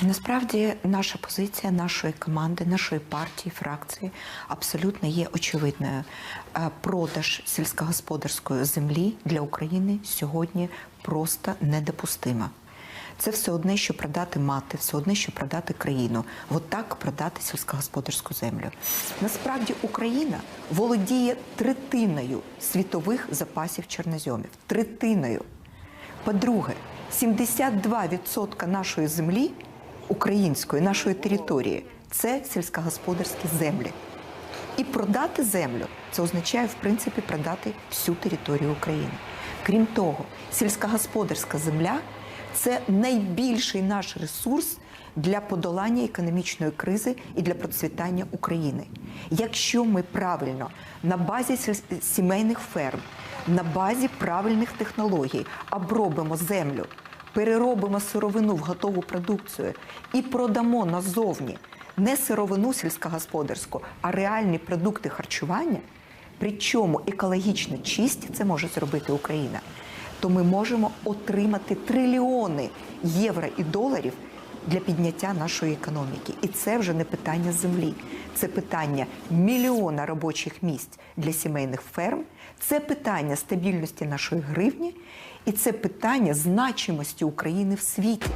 Насправді наша позиція нашої команди, нашої партії, фракції абсолютно є очевидною. Е, Продаж сільськогосподарської землі для України сьогодні просто недопустима. Це все одне, що продати мати, все одне, що продати країну. От так продати сільськогосподарську землю. Насправді Україна володіє третиною світових запасів чорноземів. Третиною. По-друге, 72% нашої землі, української, нашої території це сільськогосподарські землі. І продати землю це означає, в принципі, продати всю територію України. Крім того, сільськогосподарська земля це найбільший наш ресурс для подолання економічної кризи і для процвітання України. Якщо ми правильно на базі сімейних ферм, на базі правильних технологій обробимо землю, переробимо сировину в готову продукцію і продамо назовні не сировину сільськогосподарську, а реальні продукти харчування, причому екологічно чисті, це може зробити Україна, то ми можемо отримати трильйони євро і доларів для підняття нашої економіки. І це вже не питання землі, це питання мільйона робочих місць для сімейних ферм, це питання стабільності нашої гривні, і це питання значимості України в світі.